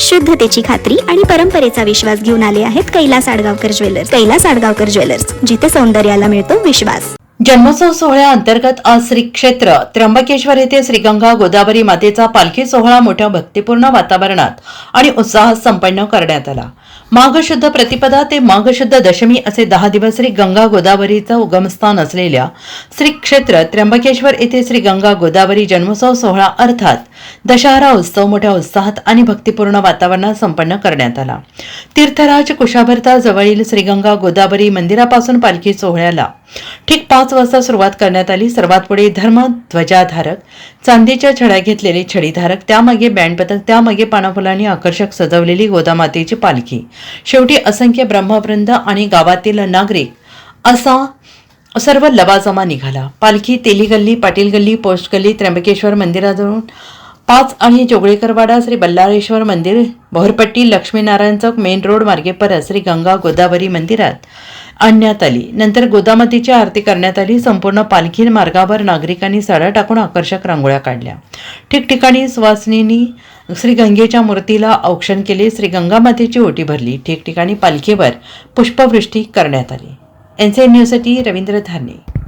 शुद्धतेची खात्री आणि परंपरेचा विश्वास घेऊन आले आहेत कैलास आडगावकर ज्वेलर्स. कैलास आडगावकर ज्वेलर्स जिथे सौंदर्याला मिळतो विश्वास. जन्मोत्सव सोहळ्या अंतर्गत आज श्री क्षेत्र त्र्यंबकेश्वर येथे श्रीगंगा गोदावरी मातेचा पालखी सोहळा मोठ्या भक्तिपूर्ण वातावरणात आणि उत्साहात संपन्न करण्यात आला. माघशुद्ध प्रतिपदा ते माघशुद्ध दशमी असे दहा दिवस श्री गंगा गोदावरीचं उगमस्थान असलेल्या श्री क्षेत्र त्र्यंबकेश्वर येथे श्री गंगा गोदावरी जन्मोत्सव सोहळा अर्थात दशहरा उत्सव मोठ्या उत्साहात आणि भक्तिपूर्ण वातावरणात संपन्न करण्यात आला. तीर्थराज कुशाभरता जवळील श्रीगंगा गोदावरी मंदिरापासून पालखी सोहळ्याला. ठीक पाच वाजता सुरुवात करण्यात आली. सर्वात पुढे धर्म ध्वजाधारक चांदीच्या छड्या घेतलेले छडीधारक त्यामागे बँड पथक त्यामागे पानाफुलांनी आकर्षक सजवलेली गोदामातेची पालखी. शेवटी असंख्य ब्रह्मवृंद आणि गावातील नागरिक असा सर्व लवाजमा निघाला. पालखी तेली गल्ली पाटील गल्ली पोस्ट गल्ली त्र्यंबकेश्वर मंदिराजवळून पाच आणि जोगळेकरवाडा श्री बल्लारेश्वर मंदिर भोरपट्टी लक्ष्मीनारायण चौक मेन रोड मार्गे परत श्री गंगा गोदावरी मंदिरात आणण्यात आली. नंतर गोदामतीची आरती करण्यात आली. संपूर्ण पालखी मार्गावर नागरिकांनी सडा टाकून आकर्षक रांगोळ्या काढल्या. ठिकठिकाणी सुवासिनींनी श्री गंगेच्या मूर्तीला औक्षण केले. श्री गंगामातेची ओटी भरली. ठिकठिकाणी पालखीवर पुष्पवृष्टी करण्यात आली. एन सी एन न्यूजसाठी रवींद्र धारणे.